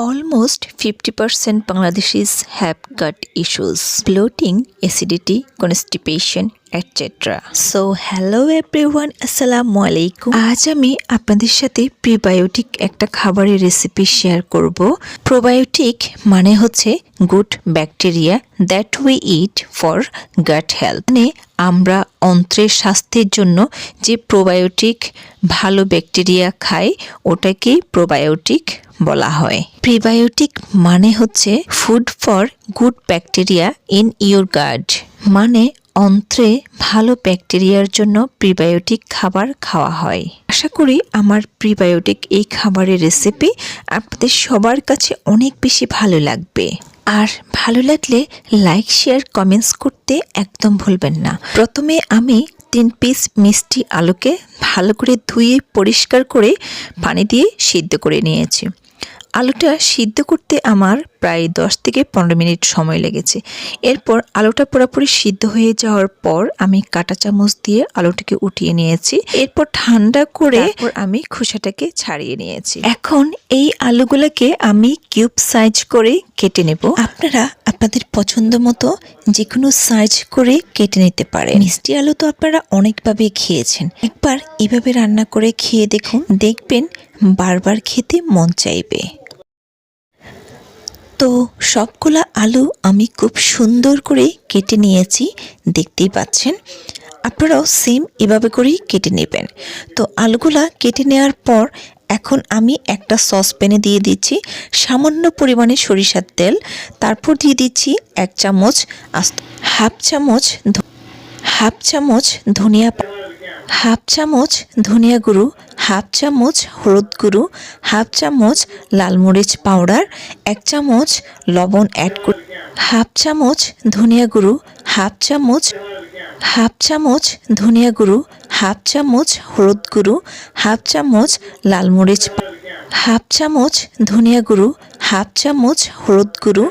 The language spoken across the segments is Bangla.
Almost 50% Bangladeshis have gut issues, bloating, acidity, constipation, etc. So hello everyone, আসসালামু আলাইকুম আজ আমি আপনাদের সাথে প্রিবায়োটিক একটা খাবারের রেসিপি শেয়ার করব। প্রোবায়োটিক মানে হচ্ছে good bacteria that we eat for gut health মানে আমরা অন্ত্রের স্বাস্থ্যের জন্য যে প্রোবায়োটিক ভালো ব্যাকটেরিয়া খাই ওটাকেই প্রোবায়োটিক বলা হয়। প্রিবায়োটিক মানে হচ্ছে food for good bacteria in your gut মানে অন্ত্রে ভালো ব্যাকটেরিয়ার জন্য প্রিবায়োটিক খাবার খাওয়া হয়। আশা করি আমার প্রিবায়োটিক এই খাবারের রেসিপি আপনাদের সবার কাছে অনেক বেশি ভালো লাগবে। আর ভালো লাগলে লাইক শেয়ার কমেন্টস করতে একদম ভুলবেন না। প্রথমে আমি তিন পিস মিষ্টি আলুকে ভালো করে ধুয়ে পরিষ্কার করে পানি দিয়ে সিদ্ধ করে নিয়েছি। আলুটা সিদ্ধ করতে আমার প্রায় দশ থেকে পনেরো মিনিট সময় লেগেছে। এরপর আলুটা পুরোপুরি সিদ্ধ হয়ে যাওয়ার পর আমি কাঁটা চামচ দিয়ে আলুটাকে উঠিয়ে নিয়েছি। এরপর ঠান্ডা করে আমি খোসাটাকে ছাড়িয়ে নিয়েছি। এখন এই আলুগুলোকে আমি কিউব সাইজ করে কেটে নেব। আপনারা আপনাদের পছন্দ মতো যে কোনো সাইজ করে কেটে নিতে পারেন। মিষ্টি আলু তো আপনারা অনেকভাবে খেয়েছেন। একবার এভাবে রান্না করে খেয়ে দেখুন। দেখবেন বারবার খেতে মন চাইবে। তো সবগুলা আলু আমি খুব সুন্দর করে কেটে নিয়েছি, দেখতেই পাচ্ছেন। আপনারাও সেম এভাবে করেই কেটে নেবেন। তো আলুগুলা কেটে নেওয়ার পর এখন আমি একটা সসপ্যানে দিয়ে দিচ্ছি সামান্য পরিমাণে সরিষার তেল। তারপর দিয়ে দিচ্ছি এক চামচ আস্ত, হাফ চামচ হাফ চামচ ধনিয়া হাফ চামচ ধনিয়া গুঁড়ো হাফ চামচ হলুদ গুঁড়ো, হাফ চামচ লাল মরিচ পাউডার, এক চামচ লবণ অ্যাড করে হাফ চামচ ধনিয়া গুঁড়ো, হাফ চামচ হাফ চামচ ধনিয়া গুঁড়ো, হাফ চামচ হলুদ গুঁড়ো, হাফ চামচ লাল মরিচ হাফ চামচ ধনিয়া গুঁড়ো, হাফ চামচ হলুদ গুঁড়ো,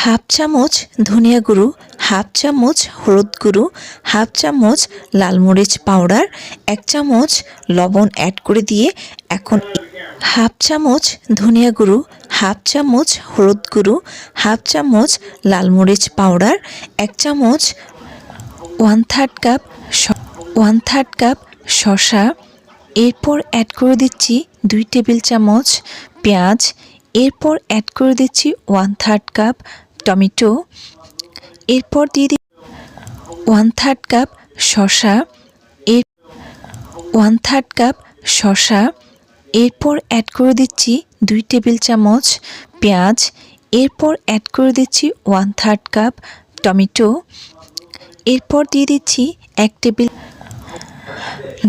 হাফ চামচ ধনিয়া গুঁড়ো হাফ চামচ হলুদ গুঁড়ো, হাফ চামচ লাল মরিচ পাউডার, এক চামচ লবণ অ্যাড করে দিয়ে এখন হাফ চামচ ধনিয়া গুঁড়ো, হাফ চামচ হলুদ গুঁড়ো, হাফ চামচ লাল মরিচ পাউডার, এক চামচ one third cup one third cup শসা। এরপর অ্যাড করে দিচ্ছি দুই টেবিল চামচ পেঁয়াজ। এরপর অ্যাড করে দিচ্ছি ওয়ান থার্ড কাপ টমেটো। এরপর দিয়ে দিই ওয়ান থার্ড কাপ শসা, এর ওয়ান থার্ড কাপ শসা, এরপর অ্যাড করে দিচ্ছি দুই টেবিল চামচ পেঁয়াজ, এরপর অ্যাড করে দিচ্ছি ওয়ান থার্ড কাপ টমেটো, এরপর দিয়ে দিচ্ছি এক টেবিল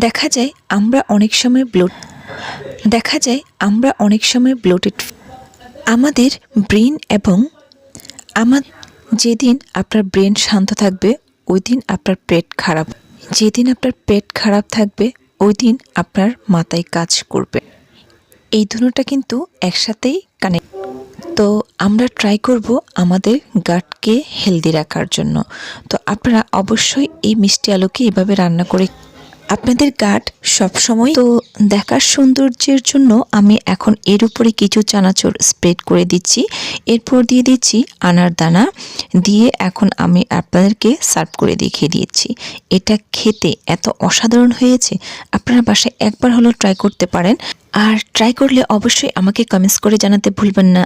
দেখা যায় আমরা অনেক সময় ব্লোট দেখা যায় আমরা অনেক সময় ব্লোটেড আমাদের ব্রেন এবং আমার যেদিন আপনার ব্রেন শান্ত থাকবে ওই দিন আপনার পেট খারাপ। যেদিন আপনার পেট খারাপ থাকবে ওই দিন আপনার মাথায় কাজ করবে। এই দুটোটা কিন্তু একসাথেই কানেক্ট তো আমরা ট্রাই করব আমাদের গাটকে হেলদি রাখার জন্য। তো আপনারা অবশ্যই এই মিষ্টি আলুকে এভাবে রান্না করে আপনাদের গাট সবসময়। তো দেখার সৌন্দর্যের জন্য আমি এখন এর উপরে কিছু চানাচুর স্প্রেড করে দিচ্ছি। এরপর দিয়ে দিচ্ছি আনার দানা। দিয়ে এখন আমি আপনাদেরকে সার্ভ করে দেখিয়ে দিয়েছি এটা খেতে এত অসাধারণ হয়েছে। আপনারা বাসায় একবার হলো ট্রাই করতে পারেন। আর ট্রাই করলে অবশ্যই আমাকে কমেন্টস করে জানাতে ভুলবেন না।